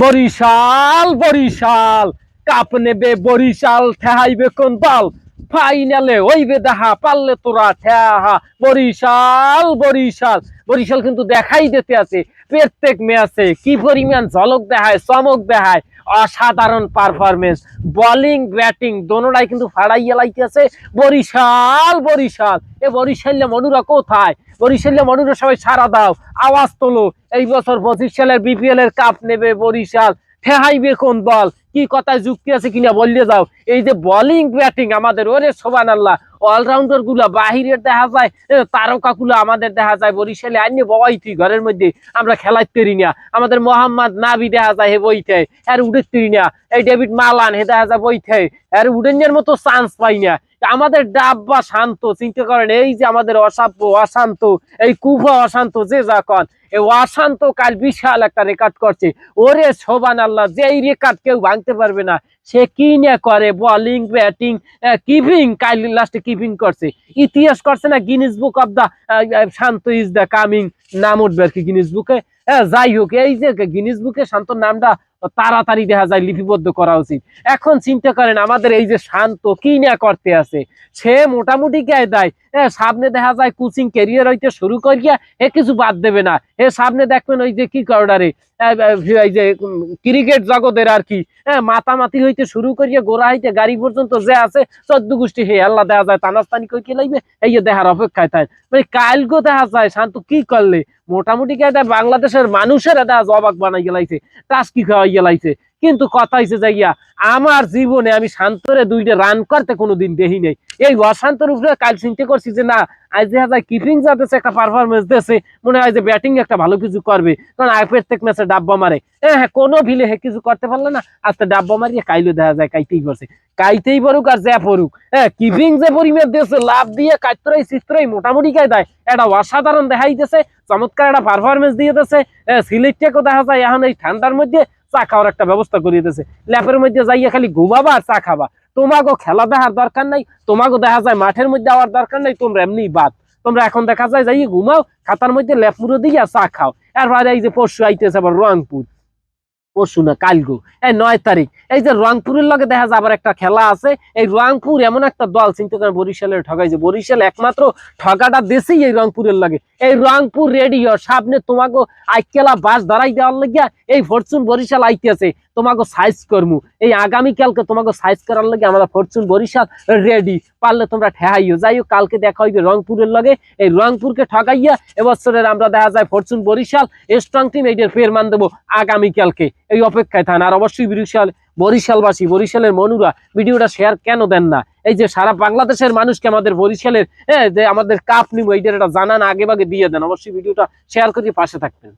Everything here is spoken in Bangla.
বরিশাল বরিশাল। কাপ নেবে বরিশাল ঠেহাইবে কোন দল ফাইনালে ওইবে দেখা, পারলে তোরা বরিশাল বরিশাল। বরিশাল কিন্তু দেখাই দিতে আছে, প্রত্যেক ম্যাচে কি পরিমাণ ঝলক দেখায়, চমক দেখায়, অসাধারণ পারফরমেন্স বোলিং ব্যাটিং দোনোটাই কিন্তু ফাড়াইয়া লাইতেছে। বরিশাল বরিশাল। এ বরিশাল্য মনুরা কোথায়? বরিশাল্য মনুরা সবাই সারা দাও, আওয়াজ তোলো। এই বছর পঁচিশ সালের বিপিএল এর কাপ নেবে বরিশাল। ঠেহাইবে কোন দল? কি কথায় যুক্তি আছে কিনা বললে যাও। এই যে বোলিং ব্যাটিং আমাদের, ওরে সোবান আল্লাহ অলরাউন্ডারগুলা বাহিরের দেখা যায় তারকা গুলো আমাদের দেখা যায়, বরিশালে আইনে বই তুই ঘরের মধ্যে। আমরা খেলাইতে পারি না। আমাদের মোহাম্মদ নাবি দেখা যায়, হে বইতে। আর উঠে পারি না। এই ডেভিড মালান, হে দেখা যায়, বইতে। আর উডেনের মতো চান্স পাই না। আমাদের ডাব্বা শান্ত, চিন্তা করেন, এই যে আমাদের অসাব্য, অশান্ত, এই কুফা অশান্ত, যে যা কন এই অশান্ত কাল বিশাল একটা রেকর্ড করছে। ওরে শোভান আল্লাহ যে এই রেকর্ড কেউ ভাঙতে পারবে না, সে কি না করে? বলিং ব্যাটিং কিপিং কাল লাস্টে কিপিং করছে। ইতিহাস করছে না Guinness book of the Shanto is the coming নাম উঠবে আর কি গিনিস বুকে হ্যাঁ যাই হোক, এই যে গিনিস বুকে শান্ত নামটা তাড়াতাড়ি দেখা যায় লিপিবদ্ধ করা উচিত। এখন চিন্তা করেন, আমাদের এই যে শান্ত কি না করতে আছে? সে মোটামুটি গায়ে দেয়। সামনে দেখা যায় কোচিং ক্যারিয়ার হইতে শুরু করিয়া এ কিছু বাদ দেবে না। এ, সামনে দেখবেন ওই যে কি কর্ডারে এই যে ক্রিকেট জগতের আর কি। হ্যাঁ মাতামাতি হইতে শুরু করিয়া গোড়া হইতে গাড়ি পর্যন্ত যে আছে, চোদ্দ গোষ্ঠী হে, আল্লাহ দেখা যায়, তানাস্তানি কই কি লাগবে এই যে দেখার অপেক্ষায় থাকে মানে কালগো দেখা যায়, শান্ত, কি করলে? মোটামুটি দেয় বাংলাদেশের মানুষের দেখা জবাক বানাই গেলাইছে টাস্কি খাওয়াই গেলাইছে কিন্তু কথা হয়েছে যাইয়া আমার জীবনে আমি শান্তরে দুইটা রান করতে কোনোদিন দেখি নাই। এই অশান্তর উপরে কাল চিন্তা করছি যে না, আজ দেখা কিপিং যাতেছে একটা পারফরমেন্স দিয়েছে মনে হয় যে ব্যাটিং একটা ভালো কিছু করবে। কারণ প্রত্যেক ম্যাচে ডাব্বা মারে। হ্যাঁ হ্যাঁ কোনো ভিলে হে কিছু করতে পারল না, আজকে ডাব্বা মারিয়ে কাইলে দেখা যায়, কাইতেই পারছে। কাইতেই পড়ুক আর যা পড়ুক। হ্যাঁ কিপিং যে পরিমাণ দিয়েছে, লাভ দিয়ে কাইতরাই চিত্রাই মোটামুটি গায়ে দেয়। এটা অসাধারণ দেখাইতেছে, চমৎকার একটা পারফরমেন্স দিয়ে দিতেছে সিলেক্টকে দেখা যায়, এখন এই ঠান্ডার মধ্যে চা খাওয়ার একটা ব্যবস্থা করিয়ে দিয়েছে। ল্যাপের মধ্যে যাইয়া খালি ঘুমাবা আর চা খাবা। তোমাকেও খেলা দেখার দরকার নাই তোমাকেও দেখা যায় মাঠের মধ্যে আওয়ার দরকার নাই, তোমরা এমনি বাদ। তোমরা এখন দেখা যায় যাই ঘুমাও, খাতার মধ্যে ল্যাপ মুড়ো দিয়ে চা খাও। এরপরে এই যে পরশু আইতেছে আবার রংপুর। পরশু না, কালগো। এই নয় তারিখ। এই যে রংপুরের লগে দেখা যায় আবার একটা খেলা আছে। এই রংপুর এমন একটা দল, চিন্তা করেন বরিশালের ঠগাইছে বরিশাল একমাত্র ঠগাটা দেশেই এই রংপুরের লাগে। এই রংপুর রেডিও, সামনে তোমাকে আইকেলা বাস দাঁড়াই দেওয়ার লাগিয়া এই ফরচুন বরিশাল আইতেছে। তোমাকে সাইজ করমু। এই আগামীকালকে তোমাকে সাইজ করার লাগে আমরা ফরচুন বরিশাল রেডি পারলে তোমরা ঠেহাইও। যাই হোক কালকে দেখা হইবে রংপুরের লগে। এই রংপুরকে ঠকাইয়া এবছরের আমরা দেখা যায় ফরচুন বরিশাল স্ট্রং টিম এইটার ফের মান দেবো আগামীকালকে এই অপেক্ষায় থান। আর অবশ্যই বরিশাল বরিশালবাসী, বরিশালের মনুরা, ভিডিওটা শেয়ার কেন দেন না? এই যে সারা বাংলাদেশের মানুষকে আমাদের বরিশালের হ্যাঁ যে আমাদের কাপ নিব এইটার একটা জানান, আগে ভাগে দিয়ে দেন। অবশ্যই ভিডিওটা শেয়ার করে, পাশে থাকবেন।